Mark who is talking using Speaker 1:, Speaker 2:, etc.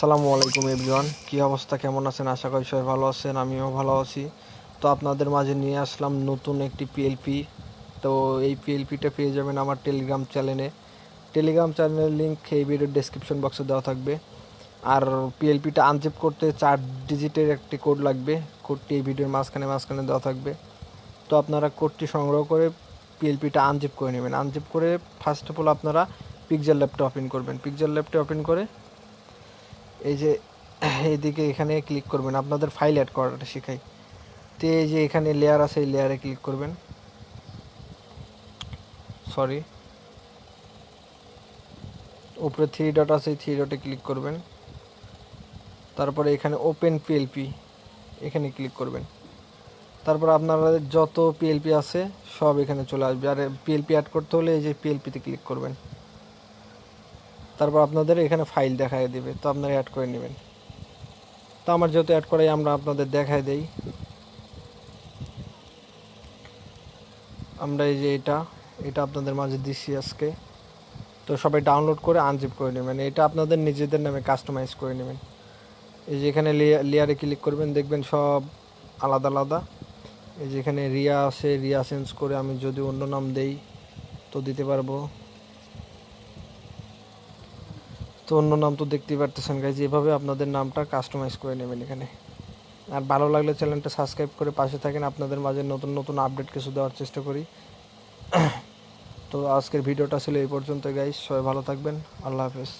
Speaker 1: সালামু আলাইকুম এভরিওয়ান। কী অবস্থা? কেমন আছেন? আশা করি সবাই ভালো আছেন, আমিও ভালো আছি। তো আপনাদের মাঝে নিয়ে আসলাম নতুন একটি পিএলপি তো এই পিএলপিটা পেয়ে যাবেন আমার টেলিগ্রাম চ্যানেলে টেলিগ্রাম চ্যানেলের লিঙ্ক এই ভিডিওর ডেসক্রিপশন বক্সে দেওয়া থাকবে। আর পিএলপিটা আনজিপ করতে চার ডিজিটের একটি কোড লাগবে। কোডটি এই ভিডিওর মাঝখানে মাঝখানে দেওয়া থাকবে। তো আপনারা কোডটি সংগ্রহ করে পিএলপিটা আনজিপ করে নেবেন। আনজিপ করে ফার্স্ট অফ অল আপনারা পিকজার ল্যাপটপ ওপেন করবেন। পিকজার ল্যাপটপ ওপেন করে এই যে এইদিকে এখানে ক্লিক করবেন, আপনাদের ফাইল অ্যাড করাটা শেখাই। তো এই যে এখানে লেয়ার আছে, এই লেয়ারে ক্লিক করবেন। সরি উপরে থ্রি ডট আছে থ্রি ডটে ক্লিক করবেন। তারপরে এখানে ওপেন পিএলপি এখানে ক্লিক করবেন। তারপর আপনারা যত পিএলপি আছে, সব এখানে চলে আসবে। আর পিএলপি অ্যাড করতে হলে এই যে পিএলপিতে ক্লিক করবেন। তারপর আপনাদের এখানে ফাইল দেখায় দিবে, তো আপনারা অ্যাড করে নেবেন। তো আমার যেহেতু অ্যাড করাই, আমরা আপনাদের দেখায় দেই। আমরা এই যে এটা এটা আপনাদের মাঝে দিচ্ছি আজকে। তো সবাই ডাউনলোড করে আনজিপ করে নেবেন। এটা আপনাদের নিজেদের নামে কাস্টমাইজ করে নেবেন। এই যে এখানে লেয়ারে ক্লিক করবেন, দেখবেন সব আলাদা আলাদা। এই যে এখানে রিয়া আছে, রিয়া চেঞ্জ করে আমি যদি অন্য নাম দেই, তো দিতে পারব। তো অন্য নাম তো দেখতেই পারতেছেন গাইজ এভাবে আপনাদের নামটা কাস্টমাইজ করে নেবেন এখানে। আর ভালো লাগলে চ্যানেলটা সাবস্ক্রাইব করে পাশে থাকেন, আপনাদের মাঝে নতুন নতুন আপডেট কিছু দেওয়ার চেষ্টা করি। তো আজকের ভিডিওটা ছিল এই পর্যন্ত গাইজ সবাই ভালো থাকবেন, আল্লাহ হাফেজ।